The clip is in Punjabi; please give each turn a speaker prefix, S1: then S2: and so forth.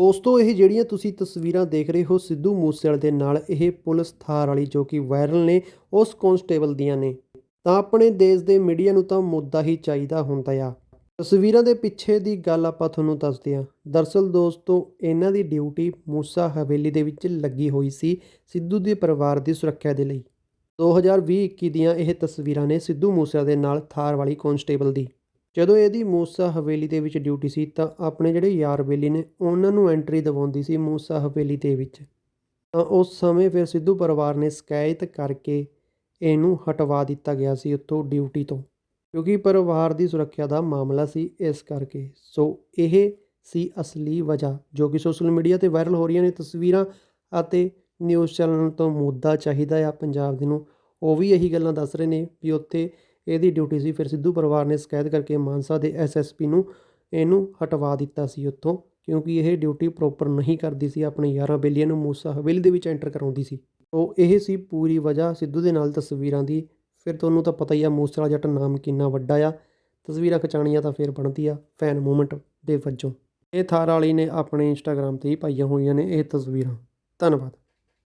S1: ਦੋਸਤੋ, ਇਹ ਜਿਹੜੀਆਂ ਤੁਸੀਂ ਤਸਵੀਰਾਂ ਦੇਖ ਰਹੇ ਹੋ ਸਿੱਧੂ ਮੂਸੇਵਾਲੇ ਦੇ ਨਾਲ, ਇਹ ਪੁਲਿਸ ਥਾਰ ਵਾਲੀ ਜੋ ਕਿ ਵਾਇਰਲ ਨੇ, ਉਸ ਕਨਸਟੇਬਲ ਦੀਆਂ ਨੇ। ਤਾਂ ਆਪਣੇ ਦੇਸ਼ ਦੇ ਮੀਡੀਆ ਨੂੰ ਤਾਂ ਮੁੱਦਾ ਹੀ ਚਾਹੀਦਾ ਹੁੰਦਾ ਆ। ਤਸਵੀਰਾਂ ਦੇ ਪਿੱਛੇ ਦੀ ਗੱਲ ਆਪਾਂ ਤੁਹਾਨੂੰ ਦੱਸਦੇ ਹਾਂ। ਦਰਸਲ ਦੋਸਤੋ, ਇਹਨਾਂ ਦੀ ਡਿਊਟੀ ਮੂਸਾ ਹਵੇਲੀ ਦੇ ਵਿੱਚ ਲੱਗੀ ਹੋਈ ਸੀ ਸਿੱਧੂ ਦੇ ਪਰਿਵਾਰ ਦੀ ਸੁਰੱਖਿਆ ਦੇ ਲਈ। 2020-21 ਦੀਆਂ ਇਹ ਤਸਵੀਰਾਂ ਨੇ ਸਿੱਧੂ ਮੂਸੇਵਾਲੇ ਦੇ ਨਾਲ ਥਾਰ ਵਾਲੀ ਕਨਸਟੇਬਲ ਦੀ। ਜਦੋਂ ਇਹਦੀ ਮੂਸਾ ਹਵੇਲੀ ਦੇ ਵਿੱਚ ਡਿਊਟੀ ਸੀ ਤਾਂ ਆਪਣੇ ਜਿਹੜੇ ਯਾਰ ਬੇਲੀ ਨੇ ਉਹਨਾਂ ਨੂੰ ਐਂਟਰੀ ਦਿਵਾਉਂਦੀ ਸੀ ਮੂਸਾ ਹਵੇਲੀ ਦੇ ਵਿੱਚ। ਤਾਂ ਉਸ ਸਮੇਂ ਫਿਰ ਸਿੱਧੂ ਪਰਿਵਾਰ ਨੇ ਸ਼ਿਕਾਇਤ ਕਰਕੇ ਇਹਨੂੰ ਹਟਵਾ ਦਿੱਤਾ ਗਿਆ ਸੀ ਉੱਥੋਂ ਡਿਊਟੀ ਤੋਂ, ਕਿਉਂਕਿ ਪਰਿਵਾਰ ਦੀ ਸੁਰੱਖਿਆ ਦਾ ਮਾਮਲਾ ਸੀ ਇਸ ਕਰਕੇ। ਸੋ ਇਹ ਸੀ ਅਸਲੀ ਵਜ੍ਹਾ, ਜੋ ਕਿ ਸੋਸ਼ਲ ਮੀਡੀਆ ਤੇ ਵਾਇਰਲ ਹੋ ਰਹੀਆਂ ਨੇ ਤਸਵੀਰਾਂ ਅਤੇ ਨਿਊਜ਼ ਚੈਨਲ ਤੋਂ ਮੁੱਦਾ ਚਾਹੀਦਾ ਆ ਪੰਜਾਬ ਦੇ ਨੂੰ। ਉਹ ਵੀ ਇਹੀ ਗੱਲਾਂ ਦੱਸ ਰਹੇ ਨੇ ਵੀ ਉੱਥੇ ਇਹਦੀ ਡਿਊਟੀ ਸੀ। ਫਿਰ ਸਿੱਧੂ ਪਰਿਵਾਰ ਨੇ ਸ਼ਿਕਾਇਤ ਕਰਕੇ ਮਾਨਸਾ ਦੇ ਐਸਐਸਪੀ ਨੂੰ ਇਹਨੂੰ ਹਟਵਾ ਦਿੱਤਾ ਸੀ ਉੱਥੋਂ, ਕਿਉਂਕਿ ਇਹ ਡਿਊਟੀ ਪ੍ਰੋਪਰ ਨਹੀਂ ਕਰਦੀ ਸੀ। ਆਪਣੇ ਯਾਰਾਂ ਬੇਲੀਆਂ ਨੂੰ ਮੂਸਾ ਹਵੇਲੀ ਦੇ ਵਿੱਚ ਐਂਟਰ ਕਰਾਉਂਦੀ ਸੀ। ਉਹ ਇਹ ਸੀ ਪੂਰੀ ਵਜ੍ਹਾ ਸਿੱਧੂ ਦੇ ਨਾਲ ਤਸਵੀਰਾਂ ਦੀ। ਫਿਰ ਤੁਹਾਨੂੰ ਤਾਂ ਪਤਾ ਹੀ ਆ ਮੂਸੇਵਾਲਾ ਜੱਟ ਨਾਮ ਕਿੰਨਾ ਵੱਡਾ ਆ। ਤਸਵੀਰਾਂ ਖਿਚਾਉਣੀਆਂ ਤਾਂ ਫਿਰ ਬਣਦੀ ਆ ਫੈਨ ਮੂਵਮੈਂਟ ਦੇ ਵਜੋਂ। ਇਹ ਥਾਰ ਵਾਲੀ ਨੇ ਆਪਣੇ ਇੰਸਟਾਗ੍ਰam ਤੇ ਹੀ ਪਾਈਆਂ ਹੋਈਆਂ ਨੇ ਇਹ ਤਸਵੀਰਾਂ। ਧੰਨਵਾਦ।